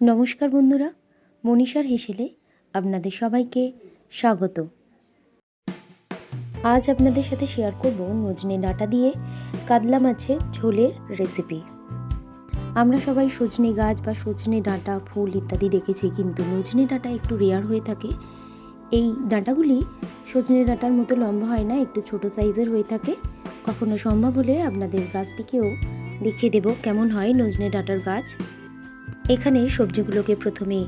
নমস্কার বন্ধুরা, মনীষার হেসেলে আপনাদের সবাইকে স্বাগত। আজ আপনাদের সাথে শেয়ার করব নজনে ডাঁটা দিয়ে কাতলা মাছের ঝোলের রেসিপি আমরা সবাই সজনে গাছ বা সজনে ডাঁটা, ফুল ইত্যাদি দেখেছি, কিন্তু নজনে ডাঁটা একটু রেয়ার হয়ে থাকে। এই ডাঁটাগুলি সজনে ডাঁটার মতো লম্বা হয় না, একটু ছোট সাইজের হয়ে থাকে। কখনো সম্ভব হলে আপনাদের গাছটিকেও দেখিয়ে দেব কেমন হয় নজনে ডাঁটার গাছ। এখানে সবজিগুলোকে প্রথমে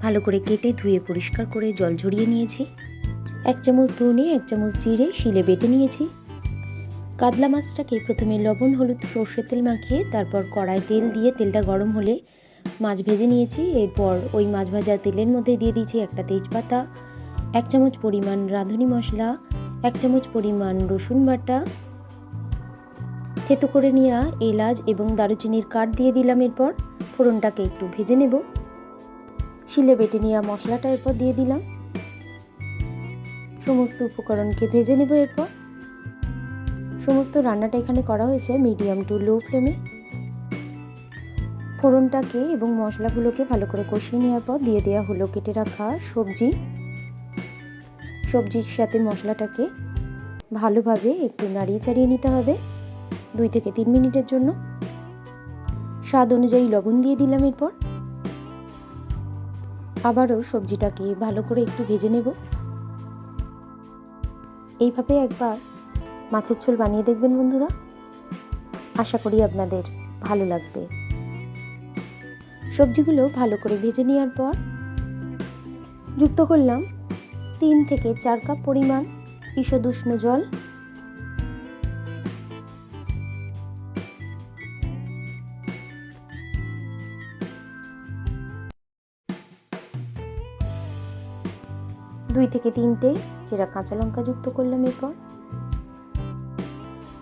ভালো করে কেটে ধুয়ে পরিষ্কার করে জল ঝরিয়ে নিয়েছি। এক চামচ ধনে, এক চামচ জিরে শিলে বেটে নিয়েছি। কাতলা মাছটাকে প্রথমে লবণ, হলুদ, সর্ষের তেল মাখিয়ে তারপর কড়ায় তেল দিয়ে তেলটা গরম হলে মাছ ভেজে নিয়েছি। এরপর ওই মাছ ভাজা তেলের মধ্যে দিয়ে দিয়েছি একটা তেজপাতা, এক চামচ পরিমাণ রাঁধুনি মশলা, এক চামচ পরিমাণ রসুন বাটা। থেতো করে নেওয়া এলাচ এবং দারুচিনির কাঠ দিয়ে দিলাম এরপর। ফোড়নটাকে একটু ভেজে নেব। শিলে বেটে নেওয়া মশলাটা এরপর দিয়ে দিলাম। সমস্ত উপকরণকে ভেজে নেব এরপর। সমস্ত রান্নাটা এখানে করা হয়েছে মিডিয়াম টু লো ফ্লেমে। ফোড়নটাকে এবং মশলাগুলোকে ভালো করে কষিয়ে নেওয়ার পর দিয়ে দেওয়া হলো কেটে রাখা সবজি। সবজির সাথে মশলাটাকে ভালোভাবে একটু নাড়িয়ে চাড়িয়ে নিতে হবে। দুই থেকে তিন মিনিটের জন্য। স্বাদ অনুযায়ী লবণ দিয়ে দিলাম এরপর। আবারও সবজিটাকে ভালো করে একটু ভেজে নেব। এইভাবে একবার মাছের ঝোল বানিয়ে দেখবেন বন্ধুরা। আশা করি আপনাদের ভালো লাগবে। সবজিগুলো ভালো করে ভেজে নেওয়ার পর যুক্ত করলাম তিন থেকে চার কাপ পরিমাণ ঈষদুষ্ণ জল। দুই থেকে তিনটে যেটা কাঁচা লঙ্কা যুক্ত করলাম এরপর।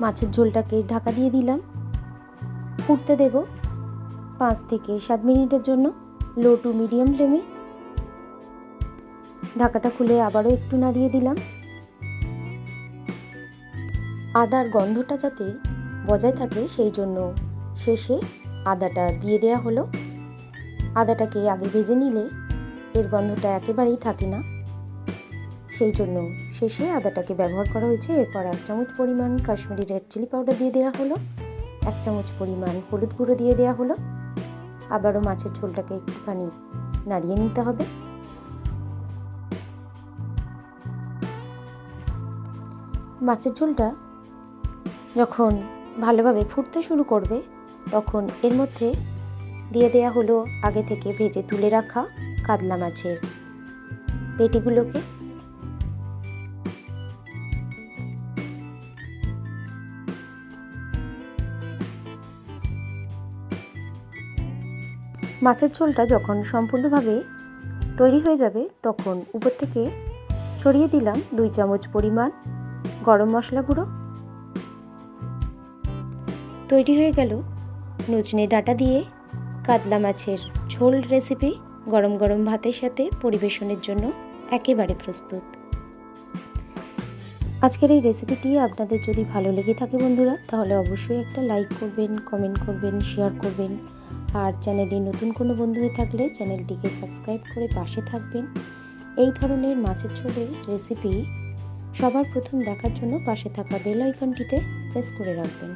মাছের ঝোলটাকে ঢাকা দিয়ে দিলাম। ফুটতে দেব পাঁচ থেকে সাত মিনিটের জন্য লো টু মিডিয়াম ফ্লেমে। ঢাকাটা খুলে আবারও একটু নাড়িয়ে দিলাম। আদার গন্ধটা যাতে বজায় থাকে সেই জন্য শেষে আদাটা দিয়ে দেয়া হলো। আদাটাকে আগে ভেজে নিলে এর গন্ধটা একেবারেই থাকে না। সেই জন্য শেষে আদাটাকে ব্যবহার করা হয়েছে। এরপর এক চামচ পরিমাণ কাশ্মীরি রেড চিলি পাউডার দিয়ে দেওয়া হলো। এক চামচ পরিমাণ হলুদ গুঁড়ো দিয়ে দেওয়া হলো। আবারও মাছের ঝোলটাকে একটুখানি নাড়িয়ে নিতে হবে। মাছের ঝোলটা যখন ভালোভাবে ফুটতে শুরু করবে, তখন এর মধ্যে দিয়ে দেয়া হলো আগে থেকে ভেজে তুলে রাখা কাতলা মাছের পেটিগুলোকে। মাছের ঝোলটা যখন সম্পূর্ণভাবে তৈরি হয়ে যাবে, তখন উপর থেকে ছড়িয়ে দিলাম দুই চামচ পরিমাণ গরম মশলা গুঁড়ো। তৈরি হয়ে গেল নচনে ডাটা দিয়ে কাতলা মাছের ঝোল রেসিপি গরম গরম ভাতের সাথে পরিবেশনের জন্য একেবারে প্রস্তুত। আজকের এই রেসিপিটি আপনাদের যদি ভালো লেগে থাকে বন্ধুরা, তাহলে অবশ্যই একটা লাইক করবেন কমেন্ট করবেন শেয়ার করবেন। আর চ্যানেলে নতুন কোনো বন্ধু হয়ে থাকলে চ্যানেলটিকে সাবস্ক্রাইব করে পাশে থাকবেন। এই ধরনের মাছের ঝোলের রেসিপি সবার প্রথম দেখার জন্য পাশে থাকা বেল আইকনটিতে প্রেস করে রাখবেন।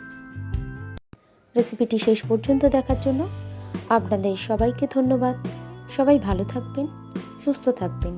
রেসিপিটি শেষ পর্যন্ত দেখার জন্য আপনাদের সবাইকে ধন্যবাদ। সবাই ভালো থাকবেন, সুস্থ থাকবেন।